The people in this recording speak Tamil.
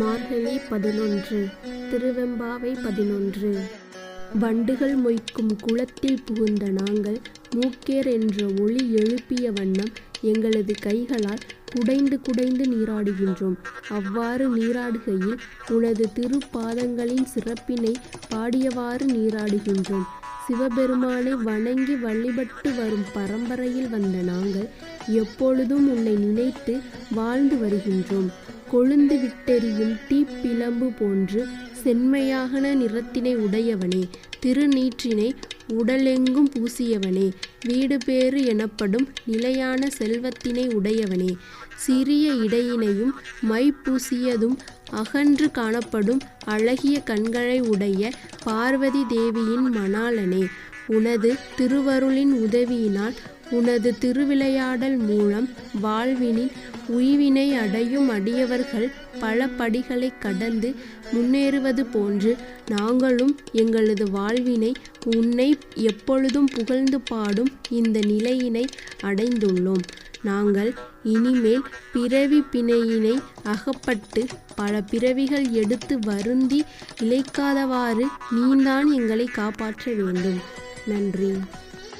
மார்கழி பதினொன்று திருவெம்பாவை பதினொன்று. வண்டுகள் மொய்க்கும் குளத்தில் புகுந்த நாங்கள் மூக்கேர் என்ற ஒளி எழுப்பிய வண்ணம் எங்களது கைகளால் குடைந்து குடைந்து நீராடுகின்றோம். அவ்வாறு நீராடுகையில் உனது திருப்பாதங்களின் சிறப்பினை பாடியவாறு நீராடுகின்றோம். சிவபெருமானை வணங்கி வழிபட்டு வரும் பரம்பரையில் வந்த நாங்கள் எப்பொழுதும் உன்னை நினைத்து வாழ்ந்து வருகின்றோம். கொழுந்து விட்டெறியும் தீப்பிளம்பு போன்று செம்மையாகன நிறத்தினை உடையவனே திருநீற்றினை உடலெங்கும் பூசியவனே வீடு பேறு எனப்படும் நிலையான செல்வத்தினை உடையவனே. சிறிய இடையினையும் மை பூசியதும் அகன்று காணப்படும் அழகிய கண்களை உடைய பார்வதி தேவியின் மணாளனே உனது திருவருளின் உதவியினால் உனது திருவிளையாடல் மூலம் வாழ்வினின் உய்வினை அடையும் அடியவர்கள் பல படிகளை கடந்து முன்னேறுவது போன்று நாங்களும் எங்களது வாழ்வினை உன்னை எப்பொழுதும் புகழ்ந்து பாடும் இந்த நிலையினை அடைந்துள்ளோம். நாங்கள் இனிமேல் பிறவி பிணையினை அகப்பட்டு பல பிறவிகள் எடுத்து வருந்தி இழைக்காதவாறு நீதான் எங்களை காப்பாற்ற வேண்டும். நன்றி.